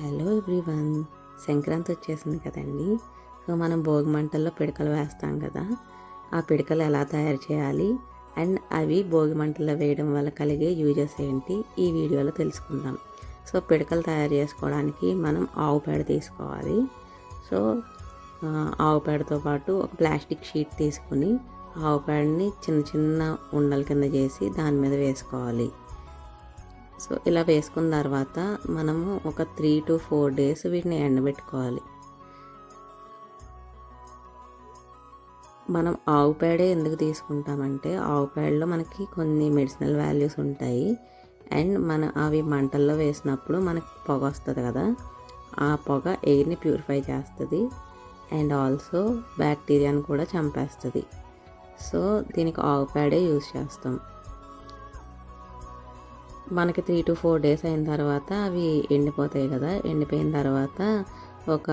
Hello everyone. Sankranti వచ్చేసింది కదండి. So మనం భోగి మంటల్లో పిడకలు వేస్తాం కదా. ఆ పిడకలు ఎలా తయారు చేయాలి? అండ్ అవి భోగి మంటల్లో వేయడం వల్ల కలిగే యూజెస్ ఏంటి? ఈ వీడియోలో తెలుసుకుందాం. సో పిడకలు తయారు చేసుకోవడానికి మనం ఆవు పేడ తీసుకోవాలి. సో ఆవు పేడతో పాటు ఒక ప్లాస్టిక్ షీట్ తీసుకుని ఆవు పేడని చిన్న చిన్న ఉండల కింద చేసి దాని మీద వేసుకోవాలి. సో ఇలా వేసుకున్న తర్వాత మనము ఒక త్రీ టు ఫోర్ డేస్ వీటిని ఎండబెట్టుకోవాలి. మనం ఆవు పేడే ఎందుకు తీసుకుంటామంటే ఆవు పేడలో మనకి కొన్ని మెడిసినల్ వాల్యూస్ ఉంటాయి. అండ్ మన అవి మంటల్లో వేసినప్పుడు మనకి పొగ వస్తుంది కదా ఆ పొగ ఎయిర్ని ప్యూరిఫై చేస్తుంది. అండ్ ఆల్సో బ్యాక్టీరియాని కూడా చంపేస్తుంది. సో దీనికి ఆవు పేడే యూజ్ చేస్తాం. మనకి త్రీ టు ఫోర్ డేస్ అయిన తర్వాత అవి ఎండిపోతాయి కదా. ఎండిపోయిన తర్వాత ఒక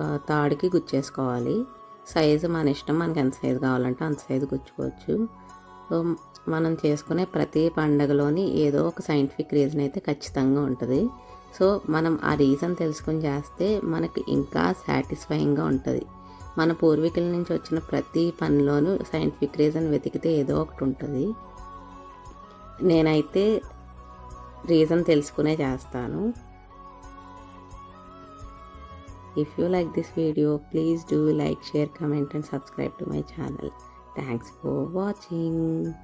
ఆ, తాడుకి గుచ్చేసుకోవాలి. సైజు మన ఇష్టం మనకి ఎంత సైజు కావాలంటే అంత సైజు గుచ్చుకోవచ్చు. సో మనం చేసుకునే ప్రతి పండగలోని ఏదో ఒక సైంటిఫిక్ రీజన్ అయితే ఖచ్చితంగా ఉంటుంది. సో మనం ఆ రీజన్ తెలుసుకొని చేస్తే మనకి ఇంకా సాటిస్ఫైయింగ్గా ఉంటుంది. మన పూర్వీకుల నుంచి వచ్చిన ప్రతి పనిలోనూ సైంటిఫిక్ రీజన్ వెతికితే ఏదో ఒకటి ఉంటుంది. నేనైతే రీజన్ తెలుసుకునే చేస్తాను. If you like this video please do like share comment and subscribe to my channel thanks for watching